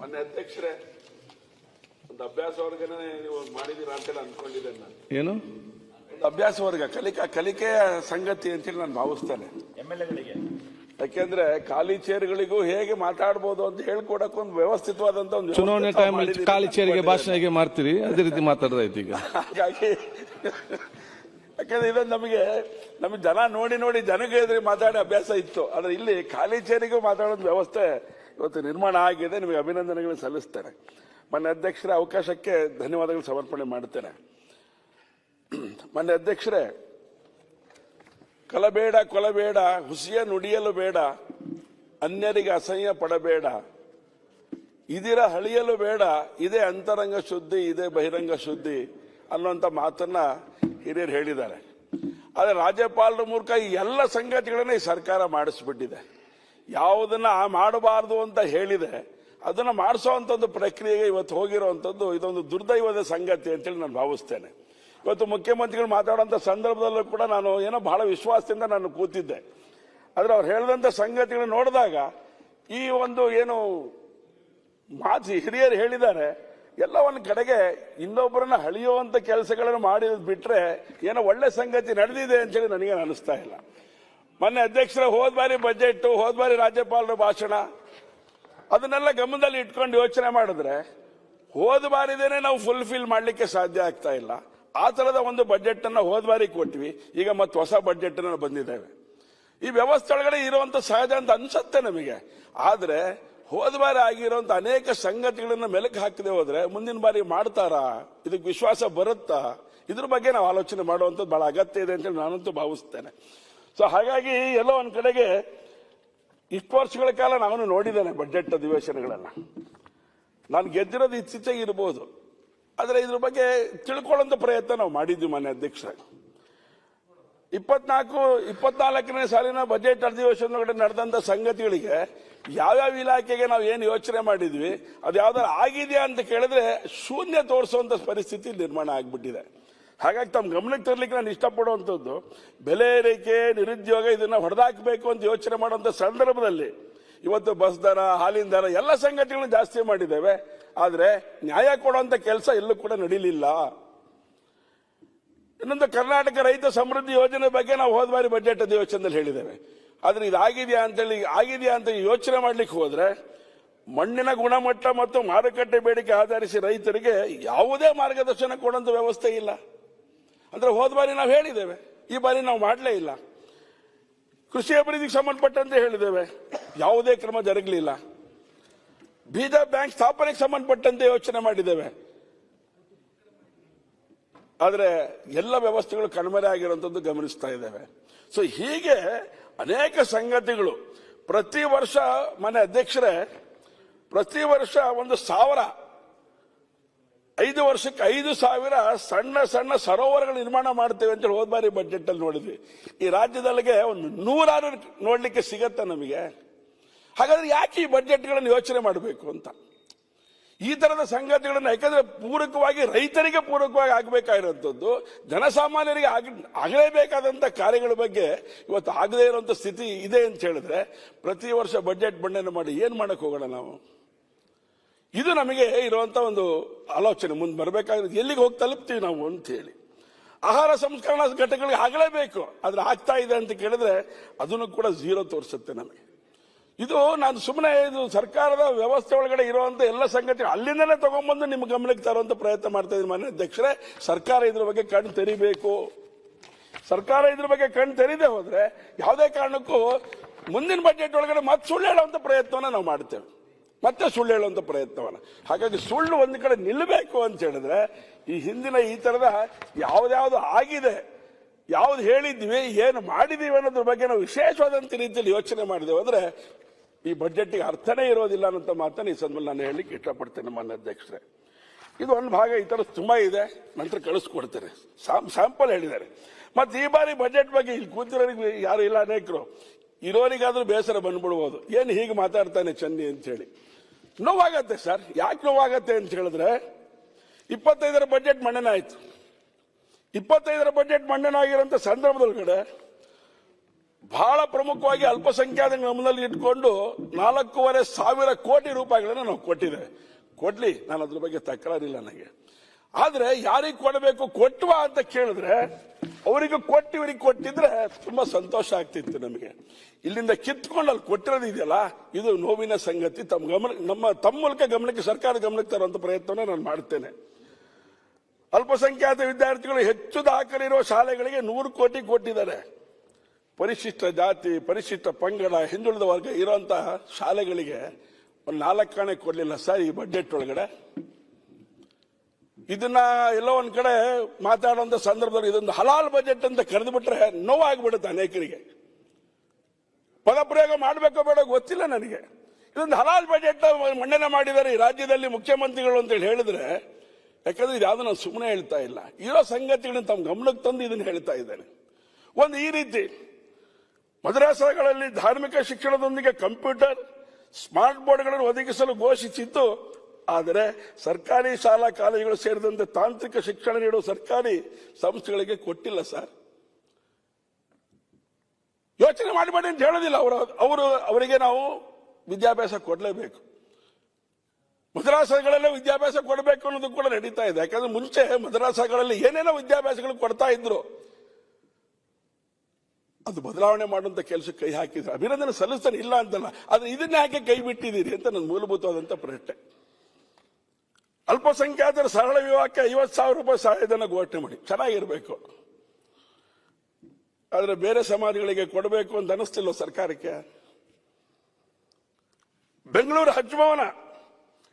ಮೊನ್ನೆ ಅಧ್ಯಕ್ಷರೇ ಒಂದು ಅಭ್ಯಾಸ ವರ್ಗನೇ ನೀವು ಮಾಡಿದೀರಾ ಅಂತೇಳಿ ಅನ್ಕೊಂಡಿದ್ದೇನೆ ನಾನು. ಏನು? ಒಂದು ಅಭ್ಯಾಸ ವರ್ಗ ಕಲಿಕಾ ಕಲಿಕೆಯ ಸಂಗತಿ ಅಂತೇಳಿ ನಾನು ಭಾವಿಸ್ತೇನೆ. ಎಂಎಲ್ಎಗಳಿಗೆ. ಯಾಕೆಂದ್ರೆ ಖಾಲಿ ಚೇರ್ಗಳಿಗೂ ಹೇಗೆ ಮಾತಾಡ್ಬೋದು ಅಂತ ಹೇಳ್ಕೊಡಕ್ ಒಂದು ವ್ಯವಸ್ಥಿತವಾದಂತ ಒಂದು ಚುನಾವಣೆ ಟೈಮ್ ಖಾಲಿ ಚೇರಿಗೆ. ಭಾಷಣ ಹೇಗೆ ಮಾಡ್ತೀರಿ? ಅದೇ ರೀತಿ ಮಾತಾಡ್ದಾಯ್ತು ಈಗ. ಹಾಗಾಗಿ ಯಾಕಂದ್ರೆ ಇದೊಂದು ನಮಗೆ ನಮಗೆ ಜನ ನೋಡಿ ನೋಡಿ ಜನಕ್ಕೆ ಎದುರು ಮಾತಾಡಿ ಅಭ್ಯಾಸ ಇತ್ತು. ಆದ್ರೆ ಇಲ್ಲಿ ಖಾಲಿ ಚೇರಿಗೂ ಮಾತಾಡೋದು ವ್ಯವಸ್ಥೆ ಇವತ್ತು ನಿರ್ಮಾಣ ಆಗಿದೆ, ನಿಮಗೆ ಅಭಿನಂದನೆಗಳು ಸಲ್ಲಿಸ್ತೇನೆ. ಮೊನ್ನೆ ಅಧ್ಯಕ್ಷರ, ಅವಕಾಶಕ್ಕೆ ಧನ್ಯವಾದಗಳು ಸಮರ್ಪಣೆ ಮಾಡ್ತೇನೆ. ಮೊನ್ನೆ ಅಧ್ಯಕ್ಷರೇ, ಕಲಬೇಡ, ಕೊಲಬೇಡ, ಹುಸಿಯ ನುಡಿಯಲು ಬೇಡ, ಅನ್ಯರಿಗೆ ಅಸಹ್ಯ ಪಡಬೇಡ, ಇದಿರ ಹಳಿಯಲು ಬೇಡ, ಇದೇ ಅಂತರಂಗ ಶುದ್ಧಿ, ಇದೇ ಬಹಿರಂಗ ಶುದ್ಧಿ ಅನ್ನುವಂಥ ಮಾತನ್ನ ಹಿರಿಯರು ಹೇಳಿದ್ದಾರೆ. ಆದರೆ ರಾಜ್ಯಪಾಲರ ಮೂಲಕ ಈ ಎಲ್ಲ ಸಂಗತಿಗಳನ್ನ ಈ ಸರ್ಕಾರ ಮಾಡಿಸ್ಬಿಟ್ಟಿದೆ. ಯಾವುದನ್ನ ಮಾಡಬಾರದು ಅಂತ ಹೇಳಿದೆ, ಅದನ್ನ ಮಾಡಿಸೋ ಒಂದು ಪ್ರಕ್ರಿಯೆಗೆ ಇವತ್ತು ಹೋಗಿರುವಂಥದ್ದು ಇದೊಂದು ದುರ್ದೈವದ ಸಂಗತಿ ಅಂತೇಳಿ ನಾನು ಭಾವಿಸ್ತೇನೆ. ಇವತ್ತು ಮುಖ್ಯಮಂತ್ರಿಗಳು ಮಾತಾಡುವಂಥ ಸಂದರ್ಭದಲ್ಲೂ ಕೂಡ ನಾನು ಏನೋ ಬಹಳ ವಿಶ್ವಾಸದಿಂದ ನಾನು ಕೂತಿದ್ದೆ. ಆದರೆ ಅವ್ರು ಹೇಳಿದಂಥ ಸಂಗತಿಗಳು ನೋಡಿದಾಗ ಈ ಒಂದು ಏನು ಮಾತು ಹಿರಿಯರು ಹೇಳಿದ್ದಾರೆ ಎಲ್ಲ ಒಂದು ಕಡೆಗೆ ಇನ್ನೊಬ್ಬರನ್ನ ಹಳಿಯುವಂತ ಕೆಲಸಗಳನ್ನು ಮಾಡಿದ್ ಬಿಟ್ರೆ ಏನೋ ಒಳ್ಳೆ ಸಂಗತಿ ನಡೆದಿದೆ ಅಂತೇಳಿ ನನಗೆ ಅನಿಸ್ತಾ ಇಲ್ಲ. ಮೊನ್ನೆ ಅಧ್ಯಕ್ಷರ ಹೋದ ಬಾರಿ ಬಜೆಟ್ ಹೋದ ಬಾರಿ ರಾಜ್ಯಪಾಲರ ಭಾಷಣ. ಅದನ್ನೆಲ್ಲ ಗಮನದಲ್ಲಿ ಇಟ್ಕೊಂಡು ಯೋಚನೆ ಮಾಡಿದ್ರೆ ಹೋದ ಬಾರಿದೇನೆ ನಾವು ಫುಲ್ಫಿಲ್ ಮಾಡಲಿಕ್ಕೆ ಸಾಧ್ಯ ಆಗ್ತಾ ಇಲ್ಲ. ಆ ಥರದ ಒಂದು ಬಜೆಟ್ ಅನ್ನ ಹೋದ ಬಾರಿ ಕೊಟ್ವಿ. ಈಗ ಮತ್ತೆ ಹೊಸ ಬಜೆಟ್ ಅನ್ನ ಬಂದಿದ್ದೇವೆ. ಈ ವ್ಯವಸ್ಥೆ ಒಳಗಡೆ ಇರುವಂತ ಸಹಜ ಅಂತ ಅನ್ಸುತ್ತೆ ನಮಗೆ. ಆದ್ರೆ ಹೋದ ಬಾರಿ ಆಗಿರುವಂತ ಅನೇಕ ಸಂಗತಿಗಳನ್ನ ಮೆಲುಕು ಹಾಕದೆ ಹೋದ್ರೆ ಮುಂದಿನ ಬಾರಿ ಮಾಡ್ತಾರಾ? ಇದಕ್ಕೆ ವಿಶ್ವಾಸ ಬರುತ್ತಾ? ಇದ್ರ ಬಗ್ಗೆ ನಾವು ಆಲೋಚನೆ ಮಾಡುವಂಥದ್ದು ಬಹಳ ಅಗತ್ಯ ಇದೆ ಅಂತೇಳಿ ನಾನಂತೂ ಭಾವಿಸ್ತೇನೆ. ಸೊ ಹಾಗಾಗಿ ಎಲ್ಲೋ ಒಂದು ಕಡೆಗೆ ಇಷ್ಟು ವರ್ಷಗಳ ಕಾಲ ನಾನು ನೋಡಿದ್ದೇನೆ ಬಜೆಟ್ ಅಧಿವೇಶನಗಳನ್ನ. ನಾನು ಗೆದ್ದಿರೋದು ಇತ್ತೀಚೆಗೆ ಇರ್ಬೋದು. ಆದರೆ ಇದ್ರ ಬಗ್ಗೆ ತಿಳ್ಕೊಳ್ಳೋಂಥ ಪ್ರಯತ್ನ ನಾವು ಮಾಡಿದ್ವಿ ಮನೆ ಅಧ್ಯಕ್ಷ ಇಪ್ಪತ್ನಾಲ್ಕು, ಇಪ್ಪತ್ನಾಲ್ಕನೇ ಸಾಲಿನ ಬಜೆಟ್ ಅಧಿವೇಶನಗಳ ನಡೆದಂತ ಸಂಗತಿಗಳಿಗೆ ಯಾವ್ಯಾವ ಇಲಾಖೆಗೆ ನಾವು ಏನು ಯೋಚನೆ ಮಾಡಿದ್ವಿ ಅದು ಯಾವ್ದಾರು ಆಗಿದೆಯಾ ಅಂತ ಕೇಳಿದ್ರೆ ಶೂನ್ಯ ತೋರಿಸುವಂತ ಪರಿಸ್ಥಿತಿ ನಿರ್ಮಾಣ ಆಗ್ಬಿಟ್ಟಿದೆ. ಹಾಗಾಗಿ ತಮ್ಮ ಗಮನಕ್ಕೆ ತರಲಿಕ್ಕೆ ನಾನು ಇಷ್ಟಪಡುವಂಥದ್ದು, ಬೆಲೆ ಏರಿಕೆ ನಿರುದ್ಯೋಗ ಇದನ್ನು ಹೊಡೆದಾಕಬೇಕು ಅಂತ ಯೋಚನೆ ಮಾಡುವಂತ ಸಂದರ್ಭದಲ್ಲಿ ಇವತ್ತು ಬಸ್ ದರ, ಹಾಲಿನ ದರ, ಎಲ್ಲ ಸಂಗತಿಗಳನ್ನು ಜಾಸ್ತಿ ಮಾಡಿದ್ದೇವೆ. ಆದರೆ ನ್ಯಾಯ ಕೊಡುವಂಥ ಕೆಲಸ ಎಲ್ಲೂ ಕೂಡ ನಡೀಲಿಲ್ಲ. ಇನ್ನೊಂದು ಕರ್ನಾಟಕ ರೈತ ಸಮೃದ್ಧಿ ಯೋಜನೆ ಬಗ್ಗೆ ನಾವು ಹೋದ ಬಾರಿ ಬಜೆಟ್ ಅಧಿವೇಶನದಲ್ಲಿ ಹೇಳಿದ್ದೇವೆ. ಆದರೆ ಇದಾಗಿದೆಯಾ ಅಂತೇಳಿ ಆಗಿದೆಯಾ ಅಂತ ಯೋಚನೆ ಮಾಡ್ಲಿಕ್ಕೆ ಹೋದರೆ ಮಣ್ಣಿನ ಗುಣಮಟ್ಟ ಮತ್ತು ಮಾರುಕಟ್ಟೆ ಬೇಡಿಕೆ ಆಧರಿಸಿ ರೈತರಿಗೆ ಯಾವುದೇ ಮಾರ್ಗದರ್ಶನ ಕೊಡುವಂತ ವ್ಯವಸ್ಥೆ ಇಲ್ಲ. ಅಂದ್ರೆ ಹೋದ ಬಾರಿ ನಾವು ಹೇಳಿದ್ದೇವೆ, ಈ ಬಾರಿ ನಾವು ಮಾಡಲೇ ಇಲ್ಲ. ಕೃಷಿ ಅಭಿವೃದ್ಧಿಗೆ ಸಂಬಂಧಪಟ್ಟಂತೆ ಹೇಳಿದ್ದೇವೆ, ಯಾವುದೇ ಕ್ರಮ ಜರುಗಲಿಲ್ಲ. ಬೀಜ ಬ್ಯಾಂಕ್ ಸ್ಥಾಪನೆಗೆ ಸಂಬಂಧಪಟ್ಟಂತೆ ಯೋಚನೆ ಮಾಡಿದ್ದೇವೆ. ಆದರೆ ಎಲ್ಲ ವ್ಯವಸ್ಥೆಗಳು ಕಣ್ಮರೆ ಆಗಿರುವಂಥದ್ದು ಗಮನಿಸ್ತಾ ಇದ್ದೇವೆ. ಸೊ ಹೀಗೆ ಅನೇಕ ಸಂಗತಿಗಳು, ಪ್ರತಿ ವರ್ಷ ಮನೆ ಅಧ್ಯಕ್ಷರೇ, ಪ್ರತಿ ವರ್ಷ ಒಂದು ಸಾವಿರ ಐದು ವರ್ಷಕ್ಕೆ ಐದು ಸಾವಿರ ಸಣ್ಣ ಸಣ್ಣ ಸರೋವರಗಳು ನಿರ್ಮಾಣ ಮಾಡ್ತೇವೆ ಅಂತೇಳಿ ಹೋದ ಬಾರಿ ಬಜೆಟ್ ಅಲ್ಲಿ ನೋಡಿದ್ವಿ. ಈ ರಾಜ್ಯದಲ್ಲಿಗೆ ಒಂದು ನೂರಾರು ನೋಡ್ಲಿಕ್ಕೆ ಸಿಗತ್ತೆ ನಮಗೆ? ಹಾಗಾದ್ರೆ ಯಾಕೆ ಈ ಬಜೆಟ್ಗಳನ್ನು ಯೋಚನೆ ಮಾಡಬೇಕು ಅಂತ? ಈ ತರದ ಸಂಗತಿಗಳನ್ನು ಯಾಕಂದ್ರೆ ಪೂರಕವಾಗಿ ರೈತರಿಗೆ ಪೂರಕವಾಗಿ ಆಗಬೇಕಾಗಿರುವಂಥದ್ದು ಜನಸಾಮಾನ್ಯರಿಗೆ ಆಗ, ಆಗಲೇಬೇಕಾದಂಥ ಕಾರ್ಯಗಳ ಬಗ್ಗೆ ಇವತ್ತು ಆಗದೇ ಇರುವಂಥ ಸ್ಥಿತಿ ಇದೆ ಅಂತ ಹೇಳಿದ್ರೆ ಪ್ರತಿ ವರ್ಷ ಬಜೆಟ್ ಮಂಡನೆ ಮಾಡಿ ಏನು ಮಾಡಕ್ ಹೋಗೋಣ ನಾವು? ಇದು ನಮಗೆ ಇರುವಂತ ಒಂದು ಆಲೋಚನೆ. ಮುಂದೆ ಬರಬೇಕಾಗಿರೋದು ಎಲ್ಲಿಗೆ ಹೋಗಿ ತಲುಪ್ತೀವಿ ನಾವು ಅಂತ ಹೇಳಿ ಆಹಾರ ಸಂಸ್ಕರಣಾ ಘಟಕಗಳಿಗೆ ಆಗಲೇಬೇಕು ಆದ್ರೆ ಆಗ್ತಾ ಇದೆ ಅಂತ ಕೇಳಿದ್ರೆ ಅದನ್ನು ಕೂಡ ಝೀರೋ ತೋರಿಸುತ್ತೆ ನಮಗೆ. ಇದು ನಾನು ಸುಮ್ಮನೆ ಇದು ಸರ್ಕಾರದ ವ್ಯವಸ್ಥೆ ಒಳಗಡೆ ಇರುವಂತ ಎಲ್ಲ ಸಂಗತಿ ಅಲ್ಲಿಂದಲೇ ತಗೊಂಡ್ಬಂದು ನಿಮ್ಮ ಗಮನಕ್ಕೆ ತರುವಂತ ಪ್ರಯತ್ನ ಮಾಡ್ತಾ ಇದ್ದೀನಿ ಮಾನ್ಯ ಅಧ್ಯಕ್ಷರೇ. ಸರ್ಕಾರ ಇದ್ರ ಬಗ್ಗೆ ಕಣ್ಣು ತೆರಿಬೇಕು. ಸರ್ಕಾರ ಇದ್ರ ಬಗ್ಗೆ ಕಣ್ಣು ತೆರೀದೆ ಹೋದ್ರೆ ಯಾವುದೇ ಕಾರಣಕ್ಕೂ ಮುಂದಿನ ಬಜೆಟ್ ಒಳಗಡೆ ಮತ್ತೆ ಸುಳ್ಳು ಹೇಳುವಂತ ಪ್ರಯತ್ನವನ್ನ ನಾವು ಮಾಡ್ತೇವೆ. ಮತ್ತೆ ಸುಳ್ಳು ಹೇಳುವಂತ ಪ್ರಯತ್ನವನ್ನ. ಹಾಗಾಗಿ ಸುಳ್ಳು ಒಂದು ಕಡೆ ನಿಲ್ಲಬೇಕು ಅಂತ ಹೇಳಿದ್ರೆ ಈ ಹಿಂದಿನ ಈ ತರದ ಯಾವ್ದಾವ್ದು ಆಗಿದೆ, ಯಾವ್ದು ಹೇಳಿದ್ವಿ, ಏನು ಮಾಡಿದೀವಿ ಅನ್ನೋದ್ರ ಬಗ್ಗೆ ನಾವು ವಿಶೇಷವಾದಂತ ರೀತಿಯಲ್ಲಿ ಯೋಚನೆ ಮಾಡಿದೆವು ಅಂದ್ರೆ ಈ ಬಜೆಟ್ಗೆ ಅರ್ಥನೇ ಇರೋದಿಲ್ಲ ಅನ್ನೋ ಮಾತನ್ನ ಈ ಸಂದರ್ಭದಲ್ಲಿ ನಾನು ಹೇಳಲಿಕ್ಕೆ ಇಷ್ಟಪಡ್ತೇನೆ ಮಾನ್ಯ ಅಧ್ಯಕ್ಷರೇ. ಇದು ಒಂದು ಭಾಗ ಈ ತರ ತುಂಬಾ ಇದೆ, ನಂತರ ಕಳಿಸ್ಕೊಡ್ತೇನೆ. ಸ್ಯಾಂಪಲ್ ಹೇಳಿದ್ದಾರೆ. ಮತ್ತೆ ಈ ಬಾರಿ ಬಜೆಟ್ ಬಗ್ಗೆ ಇಲ್ಲಿ ಕೂತಿರೋರಿಗೆ ಯಾರು ಇಲ್ಲ ಅನೇಕರು. ಇರೋರಿಗಾದ್ರೂ ಬೇಸರ ಬಂದ್ಬಿಡ್ಬೋದು. ಏನು ಹೀಗೆ ಮಾತಾಡ್ತಾನೆ ಚನ್ನಿ ಅಂತ ಹೇಳಿ. ನೋವಾಗತ್ತೆ ಸರ್. ಯಾಕೆ ನೋವಾಗತ್ತೆ ಅಂತ ಹೇಳಿದ್ರೆ, ಇಪ್ಪತ್ತೈದರ ಬಜೆಟ್ ಮಂಡನೆ ಆಯಿತು ಇಪ್ಪತ್ತೈದರ ಬಜೆಟ್ ಮಂಡನೆ ಆಗಿರೋಂಥ ಸಂದರ್ಭದೊಳಗಡೆ ಬಹಳ ಪ್ರಮುಖವಾಗಿ ಅಲ್ಪಸಂಖ್ಯಾತ ಗಮನದಲ್ಲಿ ಇಟ್ಕೊಂಡು ನಾಲ್ಕೂವರೆ ಸಾವಿರ ಕೋಟಿ ರೂಪಾಯಿಗಳನ್ನು ನಾವು ಕೊಟ್ಟಿದ್ದೇವೆ ಕೊಡ್ಲಿ, ನಾನು ಅದ್ರ ಬಗ್ಗೆ ತಕರಾರಿಲ್ಲ ನನಗೆ ಆದರೆ ಯಾರಿಗೆ ಕೊಡಬೇಕು ಕೊಟ್ಟುವ ಅಂತ ಕೇಳಿದ್ರೆ ಅವರಿಗೆ ಕೊಟ್ಟು ಇವರಿಗೆ ಕೊಟ್ಟಿದ್ರೆ ತುಂಬಾ ಸಂತೋಷ ಆಗ್ತಿತ್ತು ನಮಗೆ. ಇಲ್ಲಿಂದ ಕಿತ್ಕೊಂಡು ಅಲ್ಲಿ ಕೊಟ್ಟಿರೋದು ಇದೆಯಲ್ಲ, ಇದು ನೋವಿನ ಸಂಗತಿ. ತಮ್ಮ ಗಮನ, ನಮ್ಮ ತಮ್ಮ ಮೂಲಕ ಗಮನಕ್ಕೆ ಸರ್ಕಾರ ಗಮನಕ್ಕೆ ತರುವಂತ ಪ್ರಯತ್ನ ನಾನು ಮಾಡ್ತೇನೆ. ಅಲ್ಪಸಂಖ್ಯಾತ ವಿದ್ಯಾರ್ಥಿಗಳು ಹೆಚ್ಚು ದಾಖಲಿರುವ ಶಾಲೆಗಳಿಗೆ ನೂರು ಕೋಟಿ ಕೊಟ್ಟಿದ್ದಾರೆ. ಪರಿಶಿಷ್ಟ ಜಾತಿ, ಪರಿಶಿಷ್ಟ ಪಂಗಡ, ಹಿಂದುಳಿದ ವರ್ಗ ಇರುವಂತಹ ಶಾಲೆಗಳಿಗೆ ಒಂದು ನಾಲ್ಕು ಕಾಣೆ ಕೊಡ್ಲಿಲ್ಲ ಸರ್ ಈ ಬಜೆಟ್ ಒಳಗಡೆ. ಇದನ್ನ ಎಲ್ಲೋ ಒಂದ್ ಕಡೆ ಮಾತಾಡುವಂತ ಸಂದರ್ಭದಲ್ಲಿ ಇದೊಂದು ಹಲಾಲ್ ಬಜೆಟ್ ಅಂತ ಕರೆದು ಬಿಟ್ರೆ ನೋವಾಗ್ಬಿಡುತ್ತೆ ಅನೇಕರಿಗೆ. ಪದಪ್ರಯೋಗ ಮಾಡಬೇಕೋ ಬೇಡ ಗೊತ್ತಿಲ್ಲ ನನಗೆ. ಇದೊಂದು ಹಲಾಲ್ ಬಜೆಟ್ ಮಂಡನೆ ಮಾಡಿದ್ದಾರೆ ಈ ರಾಜ್ಯದಲ್ಲಿ ಮುಖ್ಯಮಂತ್ರಿಗಳು ಅಂತೇಳಿ ಹೇಳಿದ್ರೆ, ಯಾಕಂದ್ರೆ ಇದು ಯಾವ್ದು ನಾನು ಸುಮ್ಮನೆ ಹೇಳ್ತಾ ಇಲ್ಲ. ಇರೋ ಸಂಗತಿಗಳನ್ನ ತಮ್ಮ ಗಮನಕ್ಕೆ ತಂದು ಇದನ್ನ ಹೇಳ್ತಾ ಇದ್ದೇನೆ. ಒಂದು ಈ ರೀತಿ ಮದ್ರಾಸಗಳಲ್ಲಿ ಧಾರ್ಮಿಕ ಶಿಕ್ಷಣದೊಂದಿಗೆ ಕಂಪ್ಯೂಟರ್, ಸ್ಮಾರ್ಟ್ ಬೋರ್ಡ್ಗಳನ್ನು ಒದಗಿಸಲು ಘೋಷಿಸಿದ್ದು ಆದರೆ ಸರ್ಕಾರಿ ಶಾಲಾ ಕಾಲೇಜುಗಳು ಸೇರಿದಂತೆ ತಾಂತ್ರಿಕ ಶಿಕ್ಷಣ ನೀಡುವ ಸರ್ಕಾರಿ ಸಂಸ್ಥೆಗಳಿಗೆ ಕೊಟ್ಟಿಲ್ಲ ಸರ್. ಯೋಚನೆ ಮಾಡಬೇಡಿ ಅಂತ ಹೇಳೋದಿಲ್ಲ. ಅವರು ಅವರು, ಅವರಿಗೆ ನಾವು ವಿದ್ಯಾಭ್ಯಾಸ ಕೊಡಲೇಬೇಕು. ಮದ್ರಾಸಗಳಲ್ಲೇ ವಿದ್ಯಾಭ್ಯಾಸ ಕೊಡಬೇಕು ಅನ್ನೋದು ಕೂಡ ನಡೀತಾ ಇದೆ. ಯಾಕಂದ್ರೆ ಮುಂಚೆ ಮದ್ರಾಸಗಳಲ್ಲಿ ಏನೇನೋ ವಿದ್ಯಾಭ್ಯಾಸಗಳು ಕೊಡ್ತಾ ಇದ್ರು. ಅದು ಬದಲಾವಣೆ ಮಾಡುವಂತ ಕೆಲಸ ಕೈ ಹಾಕಿದ್ರೆ. ಅಭಿನಂದನೆ ಸಲ್ಲಿಸ್ತಾನೆ ಇಲ್ಲ ಅಂತಲ್ಲ. ಆದ್ರೆ ಇದನ್ನ ಯಾಕೆ ಕೈ ಬಿಟ್ಟಿದ್ದೀರಿ ಅಂತ ನನ್ನ ಮೂಲಭೂತವಾದಂತ ಪ್ರಶ್ನೆ. ಅಲ್ಪಸಂಖ್ಯಾತರ ಸರಳ ವಿವಾಹಕ್ಕೆ ಐವತ್ತು ಸಾವಿರ ರೂಪಾಯಿ ಸಹಾಯಧನ ಘೋಷಣೆ ಮಾಡಿ. ಚೆನ್ನಾಗಿರ್ಬೇಕು. ಆದರೆ ಬೇರೆ ಸಮಾಜಗಳಿಗೆ ಕೊಡಬೇಕು ಅಂತ ಅನಿಸ್ತಿಲ್ಲ ಸರ್ಕಾರಕ್ಕೆ? ಬೆಂಗಳೂರು ಹಜ್ ಭವನ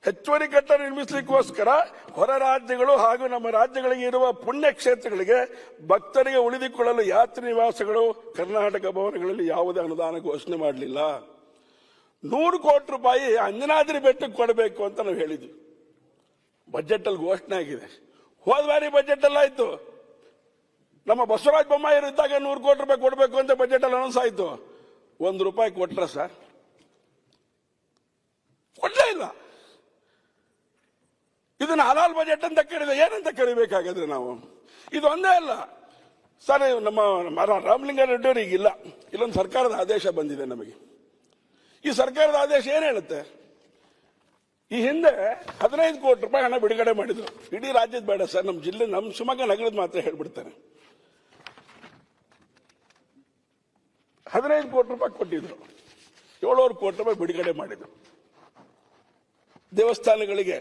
ಹೆಚ್ಚುವರಿ ಕಟ್ಟಡ ನಿರ್ಮಿಸಲಿಕ್ಕೋಸ್ಕರ ಹೊರ ರಾಜ್ಯಗಳು ಹಾಗೂ ನಮ್ಮ ರಾಜ್ಯಗಳಿಗೆ ಇರುವ ಪುಣ್ಯ ಕ್ಷೇತ್ರಗಳಿಗೆ ಭಕ್ತರಿಗೆ ಉಳಿದುಕೊಳ್ಳಲು ಯಾತ್ರಿ ನಿವಾಸಗಳು ಕರ್ನಾಟಕ ಭವನಗಳಲ್ಲಿ ಯಾವುದೇ ಅನುದಾನ ಘೋಷಣೆ ಮಾಡಲಿಲ್ಲ. ನೂರು ಕೋಟಿ ರೂಪಾಯಿ ಅಂಜನಾದ್ರಿ ಬೆಟ್ಟಕ್ಕೆ ಕೊಡಬೇಕು ಅಂತ ನಾವು ಹೇಳಿದ್ವಿ. ಬಜೆಟ್ ಅಲ್ಲಿ ಘೋಷಣೆ ಆಗಿದೆ. ಹೋದ ಬಾರಿ ಬಜೆಟ್ ಅಲ್ಲ ಆಯ್ತು ನಮ್ಮ ಬಸವರಾಜ ಬೊಮ್ಮಾಯಿ ಇದ್ದಾಗ ನೂರು ಕೋಟಿ ರೂಪಾಯಿ ಕೊಡಬೇಕು ಅಂತ ಬಜೆಟ್ ಅಲ್ಲಿ ಅನೌನ್ಸ್ ಆಯ್ತು. ಒಂದು ರೂಪಾಯಿ ಕೊಟ್ರ ಸರ್? ಕೊಡ್ಲೇ ಇಲ್ಲ. ಇದನ್ನ ಹಲಾಲ್ ಬಜೆಟ್ ಅಂತ ಕೇಳಿದೆ ಏನಂತ ಕೇಳಬೇಕಾಗಿದ್ರೆ ನಾವು? ಇದು ಒಂದೇ ಅಲ್ಲ. ಸರ್ ನಮ್ಮ ರಾಮಲಿಂಗಾರೆಡ್ಡಿ ಅವರಿಗೆ ಇಲ್ಲ. ಇಲ್ಲೊಂದು ಸರ್ಕಾರದ ಆದೇಶ ಬಂದಿದೆ ನಮಗೆ. ಈ ಸರ್ಕಾರದ ಆದೇಶ ಏನು ಹೇಳುತ್ತೆ? ಈ ಹಿಂದೆ ಹದಿನೈದು ಕೋಟಿ ರೂಪಾಯಿ ಹಣ ಬಿಡುಗಡೆ ಮಾಡಿದ್ರು. ಇಡೀ ರಾಜ್ಯದ ಬೇಡ ಸರ್. ನಮ್ಮ ಜಿಲ್ಲೆ ನಮ್ಮ ಶಿವಮೊಗ್ಗ ನಗರದ ಮಾತ್ರ ಹೇಳ್ಬಿಡ್ತಾರೆ ಹದಿನೈದು ಕೋಟಿ ರೂಪಾಯಿ ಕೊಟ್ಟಿದ್ರು. ಏಳೂರು ಕೋಟಿ ರೂಪಾಯಿ ಬಿಡುಗಡೆ ಮಾಡಿದ್ರು. ದೇವಸ್ಥಾನಗಳಿಗೆ.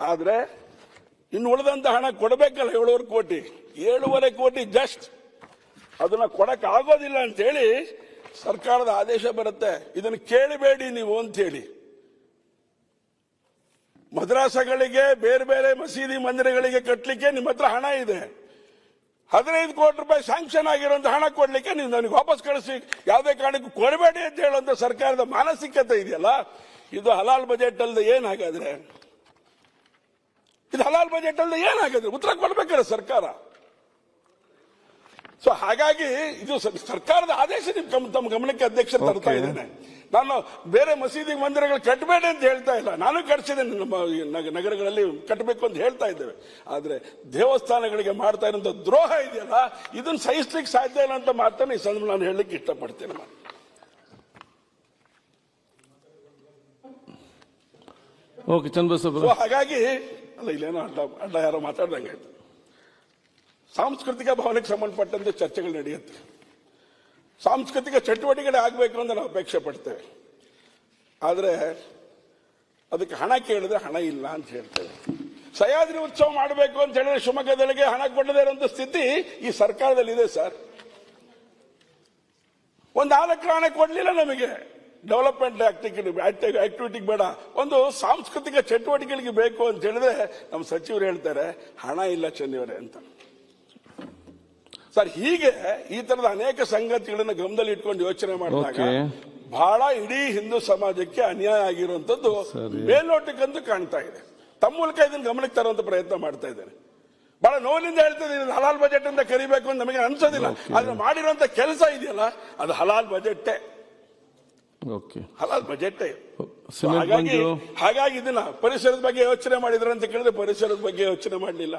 ಆದ್ರೆ ಇನ್ನು ಉಳಿದಂತ ಹಣ ಕೊಡಬೇಕಲ್ಲ ಏಳುವರೆ ಕೋಟಿ. ಏಳುವರೆ ಕೋಟಿ ಜಸ್ಟ್. ಅದನ್ನ ಕೊಡಕ್ ಆಗೋದಿಲ್ಲ ಅಂತೇಳಿ ಸರ್ಕಾರದ ಆದೇಶ ಬರುತ್ತೆ. ಇದನ್ನು ಕೇಳಬೇಡಿ ನೀವು ಅಂತೇಳಿ ಮದ್ರಾಸಗಳಿಗೆ ಬೇರೆ ಬೇರೆ ಮಸೀದಿ ಮಂದಿರಗಳಿಗೆ ಕಟ್ಟಲಿಕ್ಕೆ ನಿಮ್ಮ ಹತ್ರ ಹಣ ಇದೆ. ಹದಿನೈದು ಕೋಟಿ ರೂಪಾಯಿ ಸ್ಯಾಂಕ್ಷನ್ ಆಗಿರುವಂತ ಹಣ ಕೊಡ್ಲಿಕ್ಕೆ ನೀವು ನನಗೆ ವಾಪಸ್ ಕಳಿಸಿ. ಯಾವುದೇ ಕಾರಣಕ್ಕೂ ಕೊಡಬೇಡಿ ಅಂತ ಹೇಳುವಂತ ಸರ್ಕಾರದ ಮಾನಸಿಕತೆ ಇದೆಯಲ್ಲ? ಇದು ಹಲಾಲ್ ಬಜೆಟ್ ಅಲ್ಲದೆ ಏನಾಗಾದ್ರೆ? ಇದು ಹಲಾಲ್ ಬಜೆಟ್ ಅಲ್ಲದೆ ಏನಾಗಿದ್ರೆ? ಉತ್ತರ ಕೊಡ್ಬೇಕಾರೆ ಸರ್ಕಾರ. ಸೊ ಹಾಗಾಗಿ ಇದು ಸರ್ಕಾರದ ಆದೇಶ ನಿಮ್ ತಮ್ಮ ಗಮನಕ್ಕೆ ಅಧ್ಯಕ್ಷ ತರ್ತಾ ಇದ್ದೇನೆ. ನಾನು ಬೇರೆ ಮಸೀದಿ ಮಂದಿರಗಳು ಕಟ್ಟಬೇಡಿ ಅಂತ ಹೇಳ್ತಾ ಇಲ್ಲ. ನಾನು ಕಟ್ಸಿದ್ದೇನೆ. ನಮ್ಮ ನಗರಗಳಲ್ಲಿ ಕಟ್ಟಬೇಕು ಅಂತ ಹೇಳ್ತಾ ಇದ್ದೇವೆ. ಆದರೆ ದೇವಸ್ಥಾನಗಳಿಗೆ ಮಾಡ್ತಾ ಇರೋಂಥ ದ್ರೋಹ ಇದೆಯಲ್ಲ ಇದನ್ನು ಸಹಿಸ್ಲಿಕ್ಕೆ ಸಾಧ್ಯ ಇಲ್ಲ ಅಂತ ಮಾತನ್ನ ಈ ಸಂದರ್ಭ ನಾನು ಹೇಳಲಿಕ್ಕೆ ಇಷ್ಟಪಡ್ತೇನೆ. ನಾನು. ಓಕೆ ಚಂದ್ರಬಸಪ್ಪ ಹಾಗಾಗಿ ಅಲ್ಲ ಇಲ್ಲೇನೋ ಅಡ್ಡ ಅಡ್ಡ ಯಾರೋ ಮಾತಾಡ್ದಂಗೆ ಆಯ್ತು ಸಾಂಸ್ಕೃತಿಕ ಭವನಕ್ಕೆ ಸಂಬಂಧಪಟ್ಟಂತೆ ಚರ್ಚೆಗಳು ನಡೆಯುತ್ತೆ. ಸಾಂಸ್ಕೃತಿಕ ಚಟುವಟಿಕೆಗಳು ಆಗಬೇಕು ಅಂತ ನಾವು ಅಪೇಕ್ಷೆ ಪಡ್ತೇವೆ. ಆದರೆ ಅದಕ್ಕೆ ಹಣ ಕೇಳಿದ್ರೆ ಹಣ ಇಲ್ಲ ಅಂತ ಹೇಳ್ತೇವೆ. ಸಹ್ಯಾದ್ರಿ ಉತ್ಸವ ಮಾಡಬೇಕು ಅಂತ ಹೇಳಿದ್ರೆ ಶಿವಮೊಗ್ಗದಲ್ಲಿಗೆ ಹಣ ಕೊಡದೇ ಇರುವಂತ ಸ್ಥಿತಿ ಈ ಸರ್ಕಾರದಲ್ಲಿ ಇದೆ ಸರ್. ಒಂದು ಆದಕ್ಕೆ ಹಣ ಕೊಡಲಿಲ್ಲ ನಮಗೆ. ಡೆವಲಪ್ಮೆಂಟ್ ಆಕ್ಟಿವಿಟಿಗೆ ಬೇಡ. ಒಂದು ಸಾಂಸ್ಕೃತಿಕ ಚಟುವಟಿಕೆಗಳಿಗೆ ಬೇಕು ಅಂತ ಹೇಳಿದ್ರೆ ನಮ್ಮ ಸಚಿವರು ಹೇಳ್ತಾರೆ, ಹಣ ಇಲ್ಲ ಚೆನ್ನಿವರೆ ಅಂತ. ಸರ್ ಹೀಗೆ ಈ ತರದ ಅನೇಕ ಸಂಗತಿಗಳನ್ನ ಗಮನದಲ್ಲಿ ಇಟ್ಕೊಂಡು ಯೋಚನೆ ಮಾಡಿದಾಗ. ಬಹಳ ಇಡೀ ಹಿಂದೂ ಸಮಾಜಕ್ಕೆ ಅನ್ಯಾಯ ಆಗಿರುವಂತದ್ದು. ಮೇಲ್ನೋಟಕ್ಕಂತೂ ಕಾಣ್ತಾ ಇದೆ. ತಮ್ಮ ಮೂಲಕ ಇದನ್ನ ಗಮನಕ್ಕೆ ತರುವಂತ ಪ್ರಯತ್ನ ಮಾಡ್ತಾ ಇದ್ದಾರೆ. ಬಹಳ ನೋವಿನಿಂದ ಹೇಳ್ತದೆ ಇದು ಹಲಾಲ್ ಬಜೆಟ್ ಅಂತ ಕರಿಬೇಕು ಅಂತ ನಮಗೆ ಅನ್ಸೋದಿಲ್ಲ. ಆದ್ರೆ ಮಾಡಿರುವಂತ ಕೆಲಸ ಇದೆಯಲ್ಲ ಅದು ಹಲಾಲ್ ಬಜೆಟ್ಟೇ ಓಕೆ ಹಲಾಲ್ ಬಜೆಟ್ಟೇ ಸಿಮೆಂಟ್ ಹಾಗಾಗಿ ಹಾಗಾಗಿ ಇದನ್ನ ಪರಿಸರದ ಬಗ್ಗೆ ಯೋಚನೆ ಮಾಡಿದ್ರೆ ಅಂತ ಕೇಳಿದ್ರೆ ಪರಿಸರದ ಬಗ್ಗೆ ಯೋಚನೆ ಮಾಡಲಿಲ್ಲ.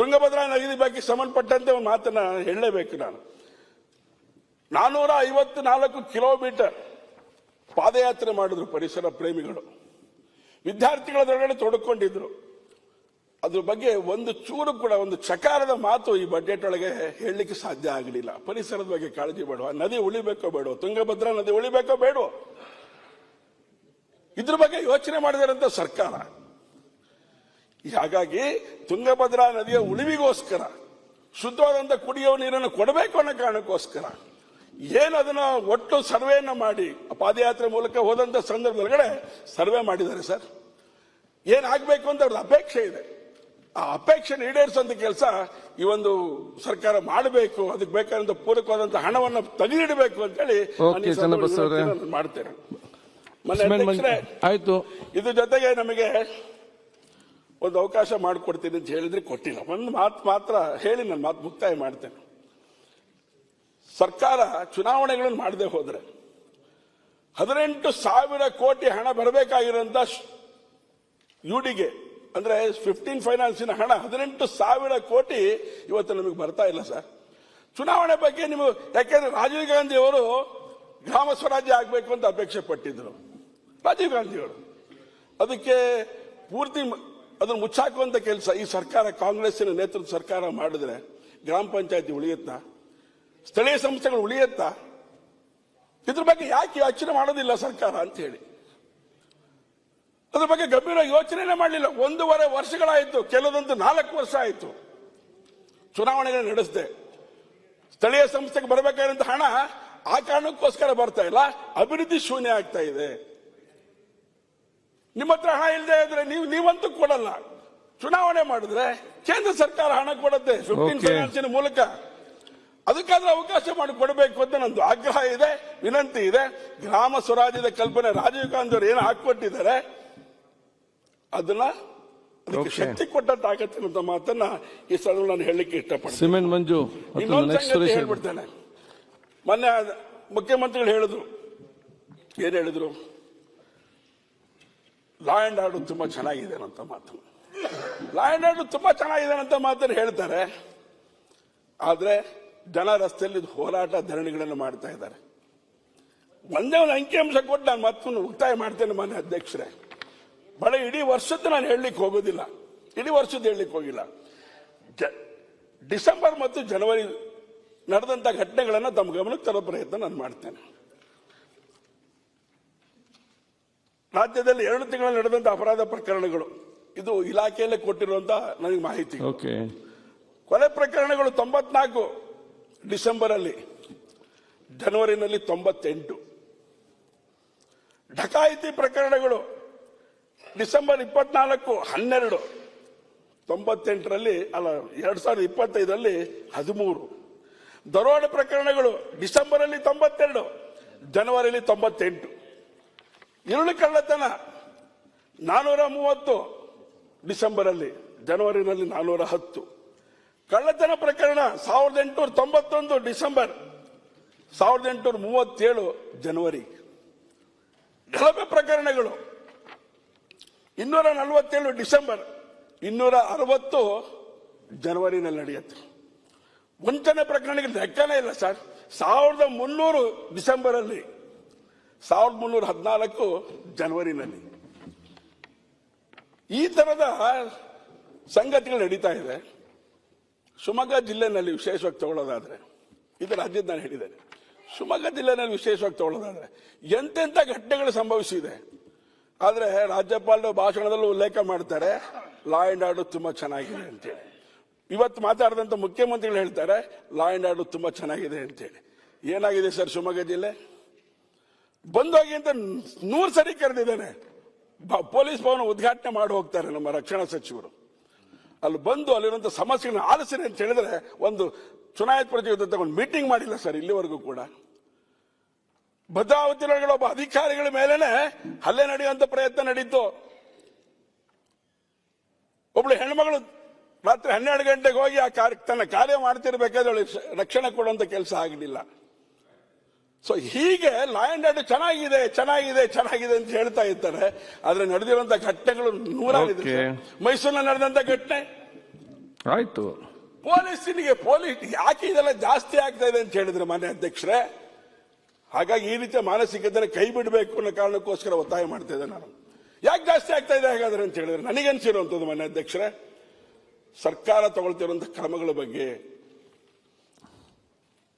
ತುಂಗಭದ್ರಾ ನದಿ ಬಗ್ಗೆ ಸಂಬಂಧಪಟ್ಟಂತೆ ಒಂದು ಮಾತನ್ನ ಹೇಳಲೇಬೇಕು ನಾನು. ನಾನೂರ ಐವತ್ತು ನಾಲ್ಕು ಕಿಲೋಮೀಟರ್ ಪಾದಯಾತ್ರೆ ಮಾಡಿದ್ರು ಪರಿಸರ ಪ್ರೇಮಿಗಳು. ವಿದ್ಯಾರ್ಥಿಗಳೊಳಗಡೆ ತೊಡಕೊಂಡಿದ್ರು. ಅದ್ರ ಬಗ್ಗೆ ಒಂದು ಚೂರು ಕೂಡ, ಒಂದು ಚಕಾರದ ಮಾತು ಈ ಬಜೆಟ್ ಒಳಗೆ ಹೇಳಲಿಕ್ಕೆ ಸಾಧ್ಯ ಆಗಲಿಲ್ಲ. ಪರಿಸರದ ಬಗ್ಗೆ ಕಾಳಜಿ ಬೇಡುವ? ನದಿ ಉಳಿಬೇಕೋ ಬೇಡೋ ತುಂಗಭದ್ರಾ ನದಿ ಉಳಿಬೇಕೋ ಬೇಡೋ ಇದ್ರ ಬಗ್ಗೆ ಯೋಚನೆ ಮಾಡಿದಾರಂತ ಸರ್ಕಾರ. ಹಾಗಾಗಿ ತುಂಗಭದ್ರಾ ನದಿಯ ಉಳಿವಿಗೋಸ್ಕರ ಶುದ್ಧವಾದಂತ ಕುಡಿಯುವ ನೀರನ್ನು ಕೊಡಬೇಕು ಅನ್ನೋ ಕಾರಣಕ್ಕೋಸ್ಕರ ಏನು ಅದನ್ನ ಒಟ್ಟು ಸರ್ವೆಯನ್ನು ಮಾಡಿ ಪಾದಯಾತ್ರೆ ಮೂಲಕ ಹೋದಂತ ಸಂದರ್ಭದೊಳಗಡೆ ಸರ್ವೆ ಮಾಡಿದ್ದಾರೆ ಸರ್. ಏನಾಗಬೇಕು ಅಂತ ಅವ್ರದ್ದು ಅಪೇಕ್ಷೆ ಇದೆ. ಆ ಅಪೇಕ್ಷೆ ಈಡೇರಿಸುವಂತ ಕೆಲಸ ಈ ಒಂದು ಸರ್ಕಾರ ಮಾಡಬೇಕು ಅದಕ್ಕೆ ಬೇಕಾದಂತ ಪೂರಕವಾದಂತ ಹಣವನ್ನು ತೆಗೆದಿಡಬೇಕು ಅಂತೇಳಿ ಮಾಡ್ತೇನೆ. ಆಯ್ತು. ಇದ್ರ ಜೊತೆಗೆ ನಮಗೆ ಒಂದು ಅವಕಾಶ ಮಾಡಿಕೊಡ್ತೀನಿ ಅಂತ ಹೇಳಿದ್ರೆ ಕೊಟ್ಟಿಲ್ಲ. ಒಂದು ಮಾತು ಮಾತ್ರ ಹೇಳಿ ನನ್ನ ಮಾತು ಮುಕ್ತಾಯ ಮಾಡ್ತೇನೆ. ಸರ್ಕಾರ ಚುನಾವಣೆಗಳನ್ನು ಮಾಡದೆ ಹೋದರೆ ಹದಿನೆಂಟು ಸಾವಿರ ಕೋಟಿ ಹಣ ಬರಬೇಕಾಗಿರೋಂಥ ಯುಡಿಗೆ, ಅಂದ್ರೆ ಫಿಫ್ಟೀನ್ ಫೈನಾನ್ಸಿನ ಹಣ ಹದಿನೆಂಟು ಸಾವಿರ ಕೋಟಿ ಇವತ್ತು ನಮಗೆ ಬರ್ತಾ ಇಲ್ಲ ಸರ್. ಚುನಾವಣೆ ಬಗ್ಗೆ ನೀವು ಯಾಕೆಂದ್ರೆ ರಾಜೀವ್ ಗಾಂಧಿ ಅವರು ಗ್ರಾಮ ಸ್ವರಾಜ್ಯ ಆಗಬೇಕು ಅಂತ ಅಪೇಕ್ಷೆ ಪಟ್ಟಿದ್ರು. ರಾಜೀವ್ ಗಾಂಧಿಯವರು ಅದಕ್ಕೆ ಪೂರ್ತಿ ಅದನ್ನು ಮುಚ್ಚಾಕುವಂತ ಕೆಲಸ ಈ ಸರ್ಕಾರ, ಕಾಂಗ್ರೆಸ್ಸಿನ ನೇತೃತ್ವ ಸರ್ಕಾರ ಮಾಡಿದ್ರೆ, ಗ್ರಾಮ ಪಂಚಾಯತಿ ಉಳಿಯುತ್ತಾ? ಸ್ಥಳೀಯ ಸಂಸ್ಥೆಗಳು ಉಳಿಯುತ್ತಾ? ಇದ್ರ ಬಗ್ಗೆ ಯಾಕೆ ಯೋಚನೆ ಮಾಡೋದಿಲ್ಲ ಸರ್ಕಾರ ಅಂತ ಹೇಳಿ. ಅದ್ರ ಬಗ್ಗೆ ಗಂಭೀರ ಯೋಚನೆನೇ ಮಾಡಲಿಲ್ಲ. ಒಂದೂವರೆ ವರ್ಷಗಳಾಯಿತು, ಕೆಲವೊಂದು ನಾಲ್ಕು ವರ್ಷ ಆಯಿತು. ಚುನಾವಣೆಗಳು ನಡೆಸಿದೆ. ಸ್ಥಳೀಯ ಸಂಸ್ಥೆಗೆ ಬರಬೇಕಾದಂತ ಹಣ ಆ ಕಾರಣಕ್ಕೋಸ್ಕರ ಬರ್ತಾ ಇಲ್ಲ, ಅಭಿವೃದ್ಧಿ ಶೂನ್ಯ ಆಗ್ತಾ ಇದೆ. ನಿಮ್ಮ ಹತ್ರ ಹಣ ಇಲ್ಲದೆ ಇದ್ರೆ ನೀವು ನೀವಂತೂ ಕೊಡಲ್ಲ. ಚುನಾವಣೆ ಮಾಡಿದ್ರೆ ಕೇಂದ್ರ ಸರ್ಕಾರ ಹಣ ಕೊಡುತ್ತೆ ಫಿಫ್ಟೀನ್. ಫೈನಾನ್ಸಿನ ಮೂಲಕ. ಅದಕ್ಕಾದ್ರೆ ಅವಕಾಶ ಮಾಡಿ ಕೊಡಬೇಕು ಅಂತ ನಂದು ಆಗ್ರಹ ಇದೆ ವಿನಂತಿ ಇದೆ. ಗ್ರಾಮ ಸ್ವರಾಜ್ಯದ ಕಲ್ಪನೆ ರಾಜೀವ್ ಗಾಂಧಿ ಅವರು ಏನು ಹಾಕೊಟ್ಟಿದ್ದಾರೆ ಅದನ್ನ ಅದಕ್ಕೆ. ಶಕ್ತಿ ಕೊಟ್ಟಂತಾಗತ್ತೆ ಅಂತ ಮಾತನ್ನ ಈ ಸ್ಥಳ ನಾನು ಹೇಳಲಿಕ್ಕೆ ಇಷ್ಟಪಡ್ತೀನಿ. ಸಿಮೆಂಟ್ ಮಂಜು ಇನ್ನೊಂದು ಸಂಗತಿ ಹೇಳ್ಬಿಡ್ತೇನೆ. ಮೊನ್ನೆ ಮುಖ್ಯಮಂತ್ರಿಗಳು ಹೇಳಿದ್ರು. ಏನ್ ಹೇಳಿದ್ರು? ಲಾ ಆರ್ಡರ್ ತುಂಬಾ ಚೆನ್ನಾಗಿದೆ ಅಂತ ಮಾತು. ಲಾ ಅಂಡ್ ಆರ್ಡರ್ ತುಂಬಾ ಚೆನ್ನಾಗಿದೆ ಅಂತ ಮಾತನ್ನು ಹೇಳ್ತಾರೆ. ಆದ್ರೆ ಜನ ರಸ್ತೆಯಲ್ಲಿ ಹೋರಾಟ ಧರಣಿಗಳನ್ನು ಮಾಡ್ತಾ ಇದ್ದಾರೆ. ಒಂದೇ ಒಂದು ಅಂಕಿಅಂಶ ಕೊಟ್ಟು ನಾನು ಮತ್ತೊಂದು ಮುಕ್ತಾಯ ಮಾಡ್ತೇನೆ ಮನೆ ಅಧ್ಯಕ್ಷರೇ. ಬಡ ಇಡೀ ವರ್ಷದ್ದು ನಾನು ಹೇಳಲಿಕ್ಕೆ ಹೋಗೋದಿಲ್ಲ. ಇಡೀ ವರ್ಷದ್ದು ಹೇಳಲಿಕ್ಕೆ ಹೋಗಿಲ್ಲ. ಡಿಸೆಂಬರ್ ಮತ್ತು ಜನವರಿ ನಡೆದಂತ ಘಟನೆಗಳನ್ನು ತಮ್ಮ ಗಮನಕ್ಕೆ ತರೋ ಪ್ರಯತ್ನ ನಾನು ಮಾಡ್ತೇನೆ. ರಾಜ್ಯದಲ್ಲಿ ಎರಡು ತಿಂಗಳು ನಡೆದಂತ ಅಪರಾಧ ಪ್ರಕರಣಗಳು. ಇದು ಇಲಾಖೆಯಲ್ಲೇ ಕೊಟ್ಟಿರುವಂತ ನನಗೆ ಮಾಹಿತಿ. ಓಕೆ. ಕೊಲೆ ಪ್ರಕರಣಗಳು ತೊಂಬತ್ನಾಲ್ಕು ಡಿಸೆಂಬರ್ ಅಲ್ಲಿ ಜನವರಿನಲ್ಲಿ ತೊಂಬತ್ತೆಂಟು. ಡಕಾಯಿತಿ ಪ್ರಕರಣಗಳು ಡಿಸೆಂಬರ್ ಇಪ್ಪತ್ನಾಲ್ಕು ಹನ್ನೆರಡು ತೊಂಬತ್ತೆಂಟರಲ್ಲಿ ಅಲ್ಲ ಎರಡ್ ಸಾವಿರದ ಇಪ್ಪತ್ತೈದರಲ್ಲಿ ಹದಿಮೂರು. ದರೋಡೆ ಪ್ರಕರಣಗಳು ಡಿಸೆಂಬರ್ ಅಲ್ಲಿ ತೊಂಬತ್ತೆರಡು ಜನವರಿಯಲ್ಲಿ ತೊಂಬತ್ತೆಂಟು. ಈರುಳ್ಳಿ ಕಳ್ಳತನ ನಾನೂರ ಮೂವತ್ತು ಡಿಸೆಂಬರ್ ಅಲ್ಲಿ ಜನವರಿನಲ್ಲಿ ನಾನೂರ ಹತ್ತು ಕಳ್ಳತನ ಪ್ರಕರಣ ಸಾವಿರದ ಎಂಟುನೂರ ತೊಂಬತ್ತೊಂದು ಡಿಸೆಂಬರ್, ಸಾವಿರದ ಎಂಟುನೂರ ಮೂವತ್ತೇಳು ಜನವರಿ. ಗಲಭೆ ಪ್ರಕರಣಗಳು ಇನ್ನೂರ ನಲವತ್ತೇಳು ಡಿಸೆಂಬರ್ ಇನ್ನೂರ ಅರವತ್ತು ಜನವರಿನಲ್ಲಿ ನಡೆಯುತ್ತೆ. ವಂಚನೆ ಪ್ರಕರಣಕ್ಕೆ ಲೆಕ್ಕನೇ ಇಲ್ಲ ಸರ್. ಸಾವಿರದ ಮುನ್ನೂರು ಡಿಸೆಂಬರ್ ಅಲ್ಲಿ ಸಾವಿರದ ಮುನ್ನೂರ ಹದಿನಾಲ್ಕು ಜನವರಿನಲ್ಲಿ ಈ ತರದ ಸಂಗತಿಗಳು ನಡೀತಾ ಇದೆ. ಶಿವಮೊಗ್ಗ ಜಿಲ್ಲೆನಲ್ಲಿ ವಿಶೇಷವಾಗಿ ತಗೊಳ್ಳೋದಾದ್ರೆ, ಇದು ರಾಜ್ಯದ ನಾನು ಹೇಳಿದ್ದೇನೆ, ಶಿವಮೊಗ್ಗ ಜಿಲ್ಲೆನಲ್ಲಿ ವಿಶೇಷವಾಗಿ ತಗೊಳ್ಳೋದಾದ್ರೆ ಎಂತೆಂಥ ಘಟನೆಗಳು ಸಂಭವಿಸಿದೆ. ಆದರೆ ರಾಜ್ಯಪಾಲರು ಭಾಷಣದಲ್ಲೂ ಉಲ್ಲೇಖ ಮಾಡ್ತಾರೆ, ಲಾ ಅಂಡ್ ಆರ್ಡರ್ ತುಂಬಾ ಚೆನ್ನಾಗಿದೆ ಅಂತೇಳಿ. ಇವತ್ತು ಮಾತಾಡಿದಂತ ಮುಖ್ಯಮಂತ್ರಿಗಳು ಹೇಳ್ತಾರೆ, ಲಾ ಅಂಡ್ ಆರ್ಡರ್ ತುಂಬಾ ಚೆನ್ನಾಗಿದೆ ಅಂತೇಳಿ. ಏನಾಗಿದೆ ಸರ್ ಶಿವಮೊಗ್ಗ ಜಿಲ್ಲೆ? ಬಂದೋಗಿ ಅಂತ ನೂರು ಸರಿ ಕರೆದಿದ್ದೇನೆ. ಪೊಲೀಸ್ ಭವನ ಉದ್ಘಾಟನೆ ಮಾಡಿ ಹೋಗ್ತಾರೆ ನಮ್ಮ ರಕ್ಷಣಾ ಸಚಿವರು. ಅಲ್ಲಿ ಬಂದು ಅಲ್ಲಿರುವಂತ ಸಮಸ್ಯೆಗಳನ್ನ ಆಲಿಸಿರಿ ಅಂತ ಹೇಳಿದ್ರೆ ಒಂದು ಚುನಾಯಿತ ಪ್ರತಿನಿಧಿ ತಗೊಂಡು ಮೀಟಿಂಗ್ ಮಾಡಿಲ್ಲ ಸರ್ ಇಲ್ಲಿವರೆಗೂ ಕೂಡ. ಭದ್ರಾವತಿಗಳ ಒಬ್ಬ ಅಧಿಕಾರಿಗಳ ಮೇಲೆನೆ ಹಲ್ಲೆ ನಡೆಯುವಂತ ಪ್ರಯತ್ನ ನಡೀತು. ಒಬ್ಳು ಹೆಣ್ಮಗಳು ರಾತ್ರಿ ಹನ್ನೆರಡು ಗಂಟೆಗೆ ಹೋಗಿ ಆ ಕಾರ್ಯ, ತನ್ನ ಕಾರ್ಯ ಮಾಡ್ತಿರ್ಬೇಕಾದ್ರೆ ರಕ್ಷಣೆ ಕೊಡುವಂತ ಕೆಲಸ ಆಗಲಿಲ್ಲ. ಸೊ ಹೀಗೆ ಲಾ ಅಂಡ್ ಆರ್ಡರ್ ಚೆನ್ನಾಗಿದೆ ಚೆನ್ನಾಗಿದೆ ಚೆನ್ನಾಗಿದೆ ಅಂತ ಹೇಳ್ತಾ ಇರ್ತಾರೆ. ಆದ್ರೆ ನಡೆದಿರುವಂತ ಘಟನೆಗಳು ನೂರಾರಿದೆ. ಸರ್. ಮೈಸೂರಿನಲ್ಲಿ ನಡೆದಂತ ಘಟನೆ? ಆಯ್ತು. ಪೊಲೀಸನಿಗೆ ಪೊಲೀಸ್ ಯಾಕೆ ಇದೆಲ್ಲ ಜಾಸ್ತಿ ಆಗ್ತಾ ಇದೆ ಅಂತ ಹೇಳಿದ್ರೆ ಮಾನ್ಯ ಅಧ್ಯಕ್ಷರೇ? ಹಾಗಾಗಿ ಈ ರೀತಿಯ ಮಾನಸಿಕತೆ ಕೈ ಬಿಡಬೇಕು ಅನ್ನೋ ಕಾರಣಕ್ಕೋಸ್ಕರ ಒತ್ತಾಯ ಮಾಡ್ತಾ ಇದ್ದೆ ನಾನು. ಯಾಕೆ ಜಾಸ್ತಿ ಆಗ್ತಾ ಇದೆ ಹಾಗಾದ್ರೆ ಅಂತ ಹೇಳಿದ್ರೆ ನನಗನ್ಸಿರುವಂಥದ್ದು ಮಾನ್ಯ ಅಧ್ಯಕ್ಷರೇ ಸರ್ಕಾರ ತಗೊಳ್ತಿರುವಂತಹ ಕ್ರಮಗಳ ಬಗ್ಗೆ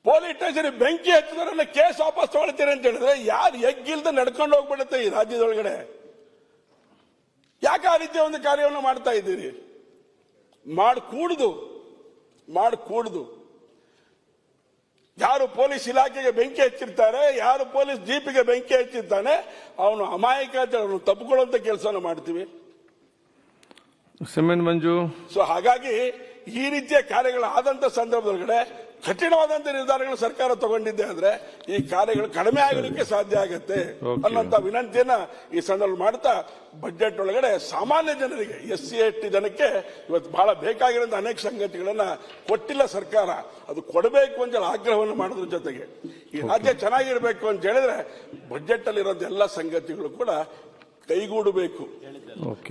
ಪೊಲೀಸ್ ಸ್ಟೇಷನ್ ಬೆಂಕಿ ಹಚ್ಚಿದ್ರೆ ಕೇಸ್ ವಾಪಸ್ ತಗೊಳ್ತೀರಿ ಅಂತ ಹೇಳಿದ್ರೆ ಯಾರು ಎಗ್ಗಿಲ್ದ ನಡ್ಕೊಂಡು ಹೋಗ್ಬಿಡುತ್ತೆ ಈ ರಾಜ್ಯದೊಳಗಡೆ? ಯಾಕೆ ಆ ರೀತಿಯ ಒಂದು ಕಾರ್ಯವನ್ನು ಮಾಡ್ತಾ ಇದ್ದೀರಿ? ಮಾಡ್ಕೂಡ್ದು ಮಾಡ್ಕೂಡ್ದು ಯಾರು ಪೊಲೀಸ್ ಇಲಾಖೆಗೆ ಬೆಂಕಿ ಹಚ್ಚಿರ್ತಾರೆ ಯಾರು ಪೊಲೀಸ್ ಜೀಪಿಗೆ ಬೆಂಕಿ ಹಚ್ಚಿರ್ತಾನೆ ಅವನು ಅಮಾಯಕ ಅವನು ತಪ್ಪುಕೊಳ್ಳುವಂತ ಕೆಲಸವನ್ನು ಮಾಡ್ತೀವಿ. ಮಂಜು. ಸೊ ಹಾಗಾಗಿ ಈ ರೀತಿಯ ಕಾರ್ಯಗಳು ಆದಂತ ಸಂದರ್ಭದೊಳಗಡೆ ಕಠಿಣವಾದಂತ ನಿರ್ಧಾರಗಳು ಸರ್ಕಾರ ತಗೊಂಡಿದ್ದೆ ಅಂದ್ರೆ ಈ ಕಾರ್ಯಗಳು ಕಡಿಮೆ ಆಗಲಿಕ್ಕೆ ಸಾಧ್ಯ ಆಗತ್ತೆ. ಅನ್ನೋಂತ ವಿನಂತಿಯನ್ನ ಈ ಸಂದರ್ಭ ಮಾಡ್ತಾ ಬಜೆಟ್ ಒಳಗಡೆ ಸಾಮಾನ್ಯ ಜನರಿಗೆ ಎಸ್ ಸಿ ಎಸ್ ಟಿ ಜನಕ್ಕೆ ಇವತ್ತು ಬಹಳ ಬೇಕಾಗಿರೋಂಥ ಅನೇಕ ಸಂಗತಿಗಳನ್ನ ಕೊಟ್ಟಿಲ್ಲ ಸರ್ಕಾರ. ಅದು ಕೊಡಬೇಕು ಅಂತ ಹೇಳಿ ಆಗ್ರಹವನ್ನು ಮಾಡೋದ್ರ ಜೊತೆಗೆ. ಈ ರಾಜ್ಯ ಚೆನ್ನಾಗಿರ್ಬೇಕು ಅಂತ ಹೇಳಿದ್ರೆ ಬಜೆಟ್ ಅಲ್ಲಿರೋಂಥ ಎಲ್ಲ ಸಂಗತಿಗಳು ಕೂಡ ಕೈಗೂಡಬೇಕು.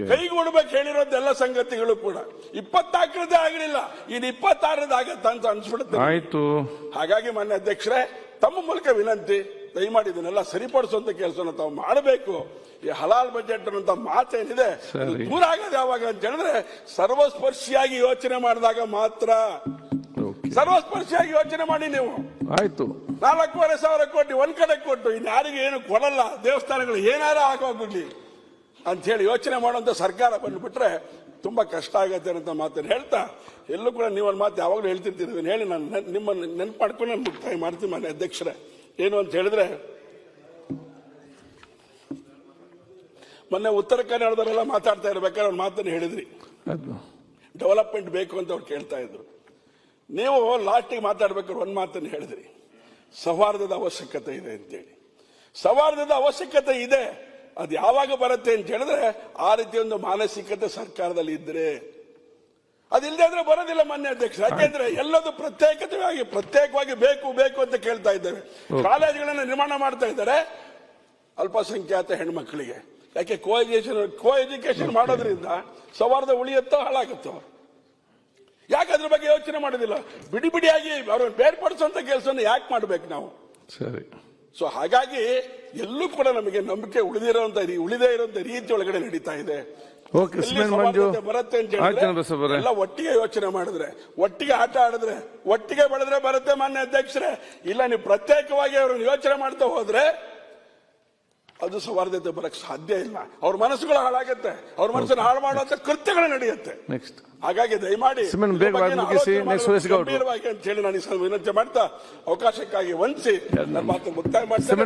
ಕೈಗೂಡ್ಬೇಕು ಹೇಳಿರೋದು ಎಲ್ಲ ಸಂಗತಿಗಳು ಕೂಡ. ಇಪ್ಪತ್ನಾಲ್ಕರದ್ದೇ ಆಗಲಿಲ್ಲ ಇನ್ನು ಇಪ್ಪತ್ತಾರದ ಆಗತ್ತ ಅಂತ ಅನ್ಸ್ಬಿಡುತ್ತೆ. ಆಯ್ತು. ಹಾಗಾಗಿ ಮಾನ್ಯ ಅಧ್ಯಕ್ಷರೇ ತಮ್ಮ ಮೂಲಕ ವಿನಂತಿ ದಯಮಾಡಿ ಇದನ್ನೆಲ್ಲ ಸರಿಪಡಿಸುವಂತ ಕೆಲಸ ತಾವು ಮಾಡಬೇಕು. ಈ ಹಲಾಲ್ ಬಜೆಟ್ ಅನ್ನೋಂಥ ಮಾತೇನಿದೆ. ದೂರ ಆಗೋದು ಯಾವಾಗ ಅಂತ ಹೇಳಿದ್ರೆ ಸರ್ವಸ್ಪರ್ಶಿಯಾಗಿ ಯೋಚನೆ ಮಾಡಿದಾಗ ಮಾತ್ರ. ಸರ್ವಸ್ಪರ್ಶಿಯಾಗಿ ಯೋಚನೆ ಮಾಡಿ ನೀವು. ಆಯ್ತು. ನಾಲ್ಕೂವರೆ ಸಾವಿರ ಕೋಟಿ ಒಂದ್ ಕಡೆ ಕೊಟ್ಟು ಇನ್ನು ಯಾರಿಗೆ ಏನು ಕೊಡಲ್ಲ ದೇವಸ್ಥಾನಗಳು ಏನಾರ ಹಾಕೋಗ್ಬಿಡ್ಲಿ ಅಂತ ಹೇಳಿ ಯೋಚನೆ ಮಾಡುವಂತ ಸರ್ಕಾರ ಬಂದ್ಬಿಟ್ರೆ ತುಂಬಾ ಕಷ್ಟ ಆಗತ್ತೆ ಅಂತ ಮಾತನ್ನು ಹೇಳ್ತಾ ಎಲ್ಲೂ ಕೂಡ ನೀವು ಮಾತು ಯಾವಾಗಲೂ ಹೇಳ್ತಿರ್ತೀರಿ ಹೇಳಿ ನಾನು ನೆನ್- ನಿಮ್ಮನ್ನು ನೆನ್ಪು ಮಾಡ್ಕೊಂಡು ನಾನು ಮುಕ್ತಾಯ ಮಾಡ್ತೀನಿ ಮನೆ ಅಧ್ಯಕ್ಷರೇ. ಏನು ಅಂತ ಹೇಳಿದ್ರೆ ಮೊನ್ನೆ ಉತ್ತರ ಕನ್ನಡದವರೆಲ್ಲ ಮಾತಾಡ್ತಾ ಇರ್ಬೇಕಾದ್ರೆ ಅವ್ರ ಮಾತನ್ನು ಹೇಳಿದ್ರಿ. ಡೆವಲಪ್ಮೆಂಟ್ ಬೇಕು ಅಂತ ಅವ್ರು ಕೇಳ್ತಾ ಇದ್ರು. ನೀವು ಲಾಸ್ಟಿಗೆ ಮಾತಾಡ್ಬೇಕಾದ್ರೆ ಒಂದು ಮಾತನ್ನು ಹೇಳಿದ್ರಿ. ಸೌಹಾರ್ದದ ಅವಶ್ಯಕತೆ ಇದೆ ಅಂತೇಳಿ. ಸೌಹಾರ್ದದ ಅವಶ್ಯಕತೆ ಇದೆ. ಅದು ಯಾವಾಗ ಬರುತ್ತೆ ಅಂತ ಹೇಳಿದ್ರೆ ಆ ರೀತಿ ಒಂದು ಮಾನಸಿಕತೆ ಸರ್ಕಾರದಲ್ಲಿ ಇದ್ರೆ. ಅದಿಲ್ಲದೆ ಅಂದ್ರೆ ಬರೋದಿಲ್ಲ ಮಾನ್ಯ ಅಧ್ಯಕ್ಷ. ಯಾಕೆಂದ್ರೆ ಎಲ್ಲದು ಪ್ರತ್ಯೇಕತೆಯಾಗಿ ಪ್ರತ್ಯೇಕವಾಗಿ ಬೇಕು ಬೇಕು ಅಂತ ಕೇಳ್ತಾ ಇದ್ದೇವೆ. ಕಾಲೇಜುಗಳನ್ನು ನಿರ್ಮಾಣ ಮಾಡ್ತಾ ಇದ್ದಾರೆ ಅಲ್ಪಸಂಖ್ಯಾತ ಹೆಣ್ಮಕ್ಳಿಗೆ. ಯಾಕೆ ಕೋ ಎಜುಕೇಶನ್ ಕೋ ಎಜುಕೇಶನ್ ಮಾಡೋದ್ರಿಂದ ಸೌಹಾರ್ದ ಉಳಿಯುತ್ತೋ ಹಾಳಾಗುತ್ತೋ? ಯಾಕೆ ಅದ್ರ ಬಗ್ಗೆ ಯೋಚನೆ ಮಾಡೋದಿಲ್ಲ? ಬಿಡಿ ಬಿಡಿಯಾಗಿ ಅವ್ರನ್ನ ಬೇರ್ಪಡಿಸುವಂತ ಕೆಲಸವನ್ನು ಯಾಕೆ ಮಾಡ್ಬೇಕು ನಾವು? ಸರಿ. ಸೊ ಹಾಗಾಗಿ ಎಲ್ಲೂ ಕೂಡ ನಮಗೆ ನಂಬಿಕೆ ಉಳಿದಿರುವಂತ ಉಳಿದೇ ಇರುವಂತ ರೀತಿ ಒಳಗಡೆ ನಡೀತಾ ಇದೆ. ಬರುತ್ತೆ ಅಂತ ಹೇಳಿದ್ರೆ ಎಲ್ಲ ಒಟ್ಟಿಗೆ ಯೋಚನೆ ಮಾಡಿದ್ರೆ ಒಟ್ಟಿಗೆ ಆಟ ಆಡಿದ್ರೆ ಒಟ್ಟಿಗೆ ಬೆಳೆದ್ರೆ ಬರುತ್ತೆ ಮಾನ್ಯ ಅಧ್ಯಕ್ಷರೇ. ಇಲ್ಲ ನೀವು ಪ್ರತ್ಯೇಕವಾಗಿ ಅವ್ರನ್ನ ಯೋಚನೆ ಮಾಡ್ತಾ ಹೋದ್ರೆ ಅದು ಸೌಹಾರ್ದತೆ ಬರಕ್ ಸಾಧ್ಯ ಇಲ್ಲ. ಅವ್ರ ಮನಸ್ಸುಗಳು ಹಾಳಾಗುತ್ತೆ. ಅವ್ರ ಮನಸ್ಸನ್ನು ಹಾಳು ಮಾಡುವಂತ ಕೃತ್ಯಗಳು ನಡೆಯುತ್ತೆ. ನೆಕ್ಸ್ಟ್ ಹಾಗಾಗಿ ದಯಮಾಡಿ ಅಂತ ಹೇಳಿ ನಾನು ವಿನಂತಿ ಮಾಡ್ತಾ ಅವಕಾಶಕ್ಕಾಗಿ ವಂಚಿಸಿ ನನ್ನ ಮಾತು ಮುಕ್ತಾಯ ಮಾಡ್ತೇನೆ.